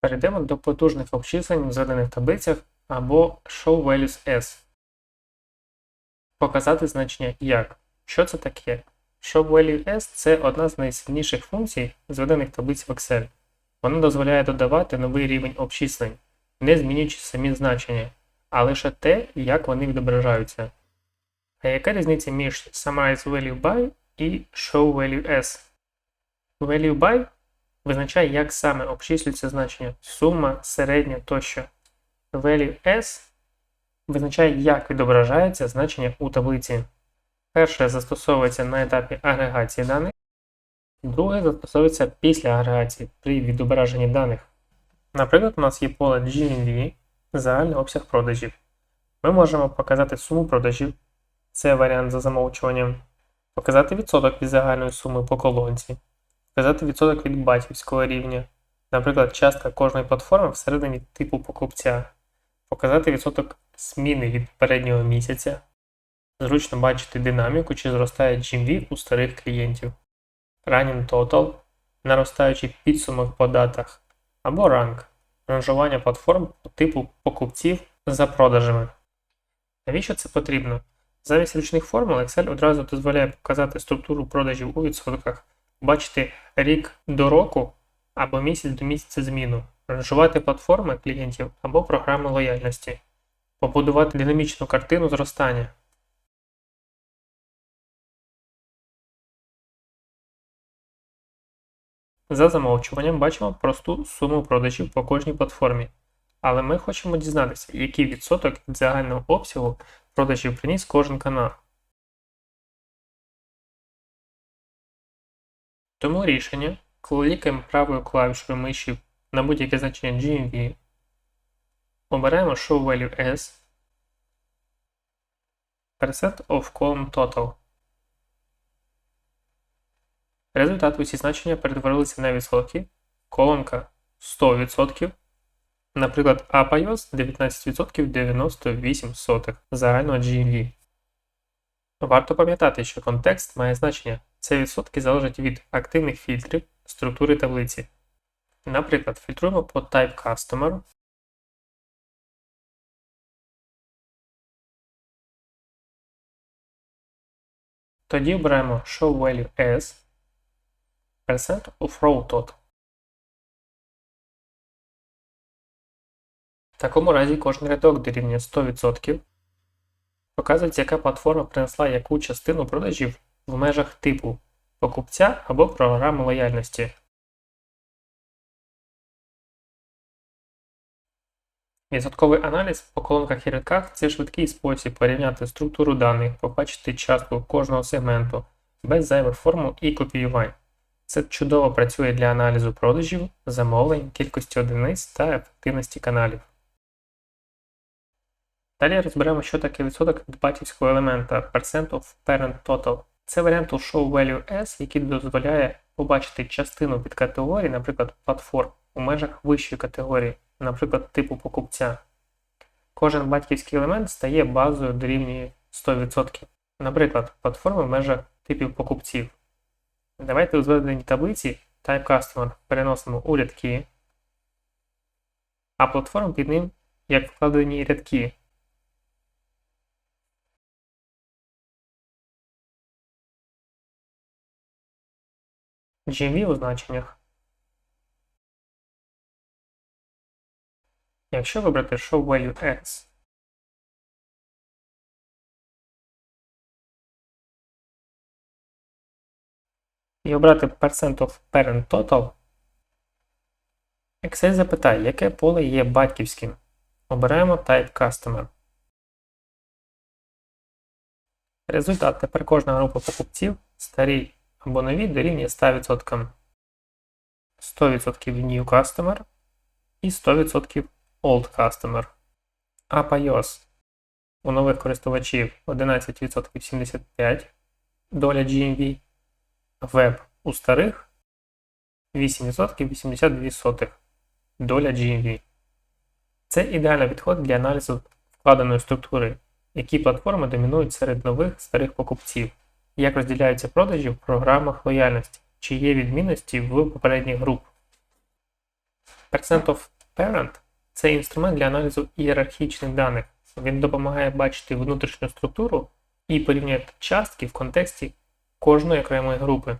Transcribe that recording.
Перейдемо до потужних обчислень в зведених таблицях або Show Values S. Показати значення як. Що це таке? Show Value S це одна з найсильніших функцій зведених таблиць в Excel. Вона дозволяє додавати новий рівень обчислень, не змінюючи самі значення, а лише те, як вони відображаються. А яка різниця між Summarize Value By і Show Value S? Value By визначає, як саме обчислюється значення сума, середня тощо. Value S визначає, як відображається значення у таблиці. Перше застосовується на етапі агрегації даних, друге застосовується після агрегації при відображенні даних. Наприклад, у нас є поле GMV, загальний обсяг продажів. Ми можемо показати суму продажів, це варіант за замовчуванням, показати відсоток від загальної суми по колонці, показати відсоток від батьківського рівня, наприклад, частка кожної платформи всередині типу покупця, показати відсоток зміни від переднього місяця. Зручно бачити динаміку, чи зростає GMV у старих клієнтів, Running Total, наростаючий підсумок по датах, або Rank ранжування платформ по типу покупців за продажами. Навіщо це потрібно? Замість ручних формул Excel одразу дозволяє показати структуру продажів у відсотках, бачити рік до року або місяць до місяця зміну, ранжувати платформи клієнтів або програми лояльності, побудувати динамічну картину зростання. За замовчуванням бачимо просту суму продажів по кожній платформі, але ми хочемо дізнатися, який відсоток від загального обсягу продажів приніс кожен канал. Тому рішення клікаємо правою клавішою миші на будь-яке значення GMV, обираємо Show Value S, Percent of Column Total. Результат усі значення перетворилися на відсотки. Колонка 100%. Наприклад, APIOS 19% 98 сотих загального GMV. Варто пам'ятати, що контекст має значення. Це відсотки залежать від активних фільтрів структури таблиці. Наприклад, фільтруємо по Type Customer. Тоді обираємо Show Value As percent of row total. В такому разі кожен рядок дорівнює 100%. Показується, яка платформа принесла яку частину продажів в межах типу покупця або програми лояльності. Відсотковий аналіз по колонках і рядках це швидкий спосіб порівняти структуру даних, побачити частку кожного сегменту без зайвих формул і копіювань. Це чудово працює для аналізу продажів, замовлень, кількості одиниць та ефективності каналів. Далі розберемо, що таке відсоток від батьківського елемента Percent of Parent Total. Це варіант у Show Value S, який дозволяє побачити частину від категорії, наприклад, платформ, у межах вищої категорії, наприклад, типу покупця. Кожен батьківський елемент стає базою дорівнює 100%. Наприклад, платформи в межах типів покупців. Давайте у зведеній таблиці Type Customer переносимо у рядки, а платформу під ним як вкладені рядки. GMV у значеннях. Якщо вибрати Show Value X, і обрати Percent of Parent Total, Excel запитає, яке поле є батьківським. Обираємо Type Customer. Результат тепер кожна група покупців, старі або нові, дорівнює 100%. 100% New Customer і 100% Old Customer. APIOS у нових користувачів 11% 75 доля GMV. Веб у старих 8% 82 сотих доля GMV. Це ідеальний підход для аналізу вкладеної структури, які платформи домінують серед нових старих покупців, як розділяються продажі в програмах лояльності, чи є відмінності в попередніх груп. Percent of Parent це інструмент для аналізу ієрархічних даних. Він допомагає бачити внутрішню структуру і порівняти частки в контексті кожної окремої групи.